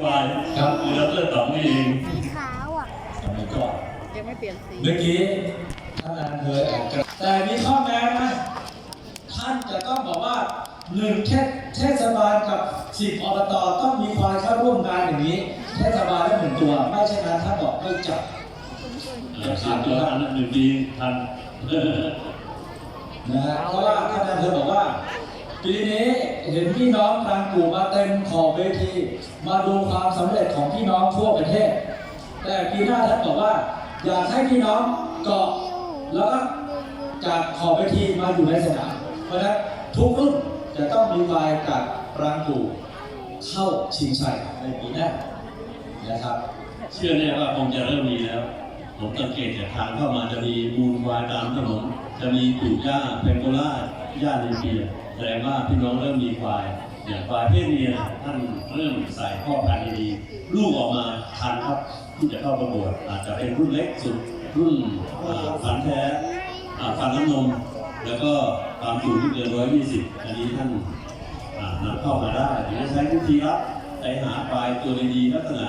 ควายครับคือดรต๋องนี่เองสีขาวอะสมัยก่อนยังไม่เปลี่ยนสี เมื่อกี้ท่านอำเภอแอบกระแต่มีข้อแม้นะท่านจะต้องบอกว่าหนึ่งเทศเทศบาลกับสิบอบตต้องมีควายเข้าร่วมงานอย่างนี้เทศบาลละหนึ่งตัว ไม่เช่นนั้นท่านบอกไม่จับเอ่อสามตัวทันหนึ่งปีทันนะฮะเพราะว่าท่านอำเภอบอกว่า ปีนี้เห็นพี่น้องทางกลุ่มมาเต็มขอบเวที มาดูความสำเร็จของพี่น้องทั่วประเทศ แต่ปีหน้าท่านบอกว่า อยากให้พี่น้องเกาะแล้วก็จากขอบเวทีมาอยู่ในสนามเพราะฉะนั้นทุกรุ่นจะต้องมีวายจากรังกูเข้าชิงชัยในปีหน้านะครับ เชื่อแน่ว่าคงจะเริ่มมีแล้ว ผมสังเกตจากทางเข้ามาจะมีมูลวายตามถนนจะมีปู่ย่าเพนโกล่าย่าเนเปีย แสดงว่าพี่น้องเริ่มมีควายอย่างควายเพศเมียท่านเริ่มใส่พ่อพันธุ์ดีๆลูกออกมาทันครับที่จะเข้าประกวดอาจจะเป็นรุ่นเล็กสุดรุ่นอ่าพันแท้อ่าพันน้ำนม แล้วก็ความสูงที่เกินร้อยยี่สิบอันนี้ท่านนำเข้ามาได้หรือใช้วิธีรับไปหาควายตัวดีๆลักษณะ